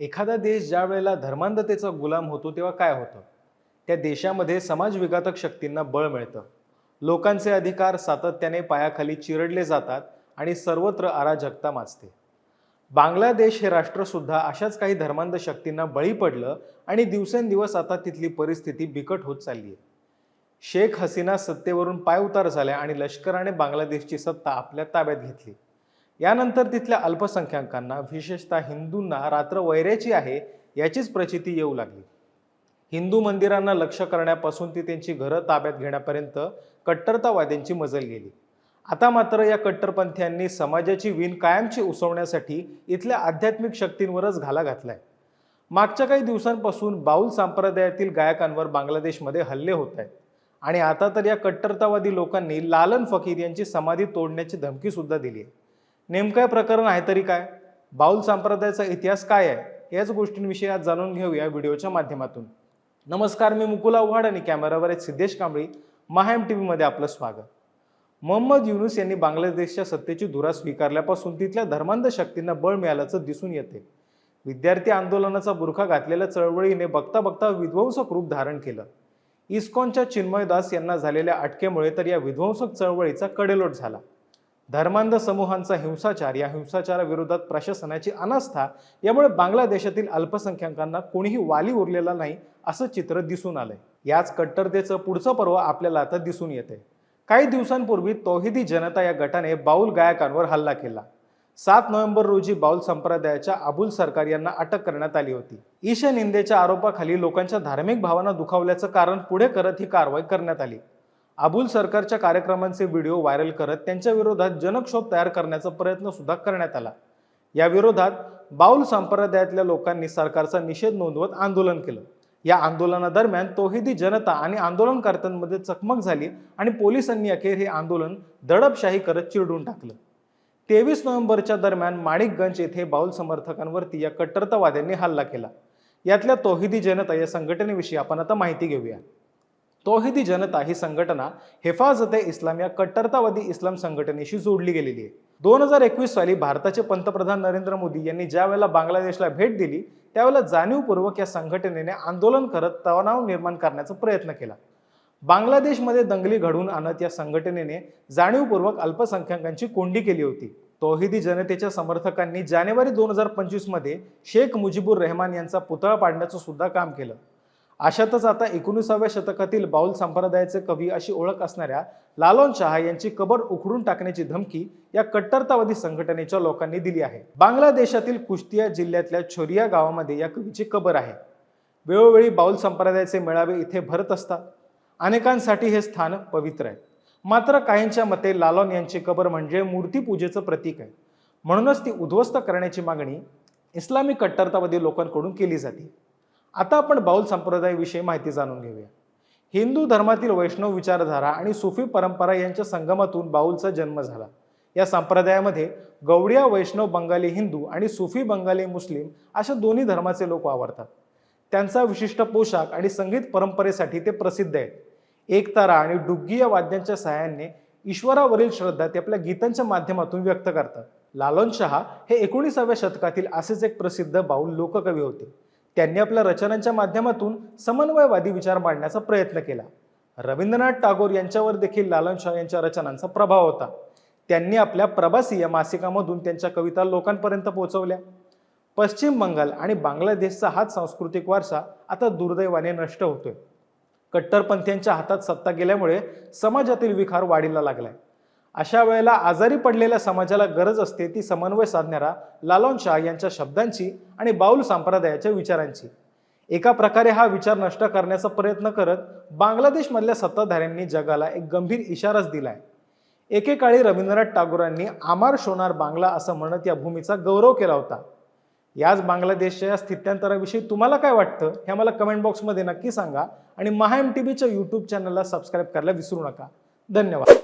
एखादा देश ज्या वेळेला धर्मांधतेचा गुलाम होतो तेव्हा काय होतं? त्या देशामध्ये समाजविघातक शक्तींना बळ मिळतं. लोकांचे अधिकार सातत्याने पायाखाली चिरडले जातात आणि सर्वत्र अराजकता माजते. बांगलादेश हे राष्ट्रसुद्धा अशाच काही धर्मांध शक्तींना बळी पडलं आणि दिवसेंदिवस आता तिथली परिस्थिती बिकट होत चालली आहे. शेख हसीना सत्तेवरून पायउतार झाल्या आणि लष्कराने बांगलादेशची सत्ता आपल्या ताब्यात घेतली. यानंतर तिथल्या अल्पसंख्याकांना विशेषतः हिंदूंना रात्र वैऱ्याची आहे याचीच प्रचिती येऊ लागली. हिंदू मंदिरांना लक्ष करण्यापासून ती त्यांची घरं ताब्यात घेण्यापर्यंत कट्टरतावाद्यांची मजल गेली. आता मात्र या कट्टरपंथीयांनी समाजाची वीण कायमची उसवण्यासाठी इथल्या आध्यात्मिक शक्तींवरच घाला घातलाय. मागच्या काही दिवसांपासून बाऊल संप्रदायातील गायकांवर बांगलादेशमध्ये हल्ले होत आहेत आणि आता तर या कट्टरतावादी लोकांनी लालन फकीर यांची समाधी तोडण्याची धमकी सुद्धा दिली आहे नेमकं प्रकरण आहे तरी काय? बाऊल संप्रदायाचा इतिहास काय आहे? याच गोष्टींविषयी आज जाणून घेऊया व्हिडिओच्या माध्यमातून. नमस्कार मी मुकुला उहाड आणि कॅमेरावर आहेत सिद्धेश कांबळी. महाएम टी व्हीमध्ये आपलं स्वागत. मोहम्मद युनुस यांनी बांगलादेशच्या सत्तेची धुरा स्वीकारल्यापासून तिथल्या धर्मांध शक्तींना बळ मिळाल्याचं दिसून येते. विद्यार्थी आंदोलनाचा बुरखा घातलेल्या चळवळीने बघता बघता विध्वंसक रूप धारण केलं. इस्कॉनच्या चिन्मय दास यांना झालेल्या अटकेमुळे तर या विध्वंसक चळवळीचा कडेलोट झाला. धर्मांध समूहांचा हिंसाचार या हिंसाचाराविरोधात प्रशासनाची अनास्था यामुळे बांगलादेशातील अल्पसंख्याकांना कोणीही वाली उरलेला नाही असं चित्र दिसून आलंय. याच कट्टरतेचं पुढचं पर्व आपल्याला आता दिसून येते काही दिवसांपूर्वी तौहिदी जनता या गटाने बाऊल गायकांवर हल्ला केला. सात नोव्हेंबर रोजी बाऊल संप्रदायाच्या अबुल सरकार यांना अटक करण्यात आली होती. ईश निंदेच्या आरोपाखाली लोकांच्या धार्मिक भावना दुखावल्याचं कारण पुढे करत ही कारवाई करण्यात आली. अबुल सरकारच्या कार्यक्रमांचे व्हिडिओ व्हायरल करत त्यांच्या विरोधात जनक्षोभ तयार करण्याचा प्रयत्न सुद्धा करण्यात आला. या विरोधात बाऊल संप्रदायातल्या लोकांनी सरकारचा निषेध नोंदवत आंदोलन केलं. या आंदोलनादरम्यान तोहिदी जनता आणि आंदोलनकर्त्यांमध्ये चकमक झाली आणि पोलिसांनी अखेर हे आंदोलन दडपशाही करत चिरडून टाकलं. तेवीस नोव्हेंबरच्या दरम्यान माणिकगंज येथे बाऊल समर्थकांवरती या कट्टरतावाद्यांनी हल्ला केला. यातल्या तोहिदी जनता या संघटनेविषयी आपण आता माहिती घेऊया. तोहिदी जनता ही संघटना हेफाजत ए इस्लाम या कट्टरतावादी इस्लाम संघटनेशी जोडली गेलेली आहे. दोन हजार एकवीस साली भारताचे पंतप्रधान नरेंद्र मोदी यांनी ज्या वेळेला बांगलादेशला भेट दिली त्यावेळेला जाणीवपूर्वक या संघटनेने आंदोलन करत तणाव निर्माण करण्याचा प्रयत्न केला. बांगलादेशमध्ये दंगली घडवून आणत या संघटनेने जाणीवपूर्वक अल्पसंख्याकांची कोंडी केली होती. तौहिदी जनतेच्या समर्थकांनी जानेवारी दोन हजार पंचवीसमध्ये शेख मुजीबुर रेहमान यांचा पुतळा पाडण्याचं सुद्धा काम केलं. अशातच आता एकोणीसाव्या शतकातील बाऊल संप्रदायाचे कवी अशी ओळख असणाऱ्या लालोन शहा यांची कबर उखडून टाकण्याची धमकी या कट्टरतावादी संघटनेच्या लोकांनी दिली आहे. बांगलादेशातील कुश्तिया जिल्ह्यातल्या छोरिया गावामध्ये या कवीची कबर आहे. वेळोवेळी बाऊल संप्रदायाचे मेळावे इथे भरत असतात. अनेकांसाठी हे स्थान पवित्र आहे. मात्र काहींच्या मते लालॉन यांची कबर म्हणजे मूर्तीपूजेचं प्रतीक आहे. म्हणूनच ती उद्ध्वस्त करण्याची मागणी इस्लामी कट्टरतावादी लोकांकडून केली जाते. आता आपण बाऊल संप्रदायाविषयी माहिती जाणून घेऊया. हिंदू धर्मातील वैष्णव विचारधारा आणि सुफी परंपरा यांच्या संगमातून बाऊलचा जन्म झाला. या संप्रदायामध्ये गवडिया वैष्णव बंगाली हिंदू आणि सुफी बंगाली मुस्लिम अशा दोन्ही धर्माचे लोक वावरतात. त्यांचा विशिष्ट पोशाख आणि संगीत परंपरेसाठी ते प्रसिद्ध आहेत. एकतारा आणि डुग्गी या वाद्यांच्या सहाय्याने ईश्वरावरील श्रद्धा ते आपल्या गीतांच्या माध्यमातून व्यक्त करतात. लालन शहा हे एकोणीसाव्या शतकातील असेच एक प्रसिद्ध बाऊल लोककवी होते. त्यांनी आपल्या रचनांच्या माध्यमातून समन्वयवादी विचार मांडण्याचा प्रयत्न केला. रवींद्रनाथ टागोर यांच्यावर देखील लालन शाह यांच्या रचनांचा प्रभाव होता. त्यांनी आपल्या प्रवासी या मासिकामधून त्यांच्या कविता लोकांपर्यंत पोहोचवल्या. पश्चिम बंगाल आणि बांगलादेशचा हाच सांस्कृतिक वारसा आता दुर्दैवाने नष्ट होतोय. कट्टरपंथीयांच्या हातात सत्ता गेल्यामुळे समाजातील विखार वाढीला लागलाय. अशा वेळेला आजारी पडलेल्या समाजाला गरज असते ती समन्वय साधणारा लालॉन शाह यांच्या शब्दांची आणि बाऊल संप्रदायाच्या विचारांची. एका प्रकारे हा विचार नष्ट करण्याचा प्रयत्न करत बांगलादेशमधल्या सत्ताधाऱ्यांनी जगाला एक गंभीर इशाराच दिलाय. एकेकाळी रवींद्रनाथ टागोरांनी आमार शोनार बांगला असं म्हणत या भूमीचा गौरव केला होता. याच बांगलादेशच्या या स्थित्यांतराविषयी तुम्हाला काय वाटतं हे मला कमेंट बॉक्समध्ये नक्की सांगा आणि महाएम टी व्हीच्या यूट्यूब चॅनलला सबस्क्राईब करायला विसरू नका. धन्यवाद.